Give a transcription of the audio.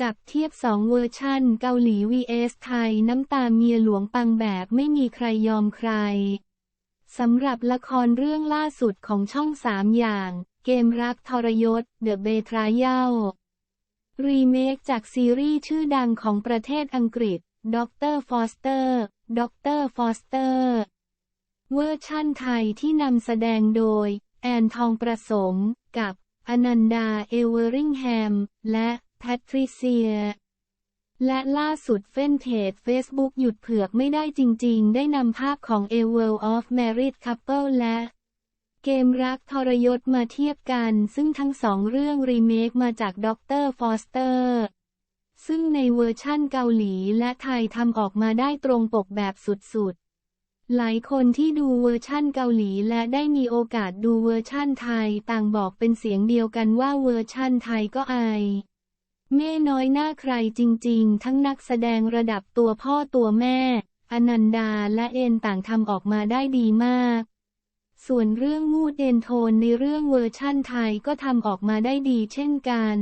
จับเทียบสองเวอร์ชั่น เกาหลี vs ไทย น้ำตาเมียหลวงปังแบบไม่มีใครยอมใคร สำหรับละครเรื่องล่าสุดของช่องสามอย่าง เกมรักทรยศ The Betrayal รีเมคจากซีรีส์ชื่อดังของประเทศอังกฤษด็อกเตอร์ฟอสเตอร์ด็อกเตอร์ฟอสเตอร์ เวอร์ชั่นไทยที่นำแสดงโดย แอนทองประสมกับ อนันดา เอเวอริงแฮม และ พทริเซีย และล่าสุดเฟนเพจ Facebook หยุดเผือกไม่ได้จริงๆ ได้นำภาพของ A World of Married Couple และเกมรักทรยศมาเทียบกัน ซึ่งทั้งสองเรื่องรีเมคมาจากด็อกเตอร์ฟอสเตอร์ ซึ่งในเวอร์ชั่นเกาหลีและไทยทำออกมาได้ตรงปกแบบสุดๆ หลายคนที่ดูเวอร์ชั่นเกาหลีและได้มีโอกาสดูเวอร์ชั่นไทยต่างบอกเป็นเสียงเดียวกันว่าเวอร์ชั่นไทยก็อาย แม่น้อยหน้าใครจริง ๆ ทั้งนักแสดงระดับตัวพ่อตัวแม่ อนันดาและเอ็นต่างทำออกมาได้ดีมาก ส่วนเรื่องมูดเอ็นโทนในเรื่องเวอร์ชั่นไทยก็ทำออกมาได้ดีเช่นกัน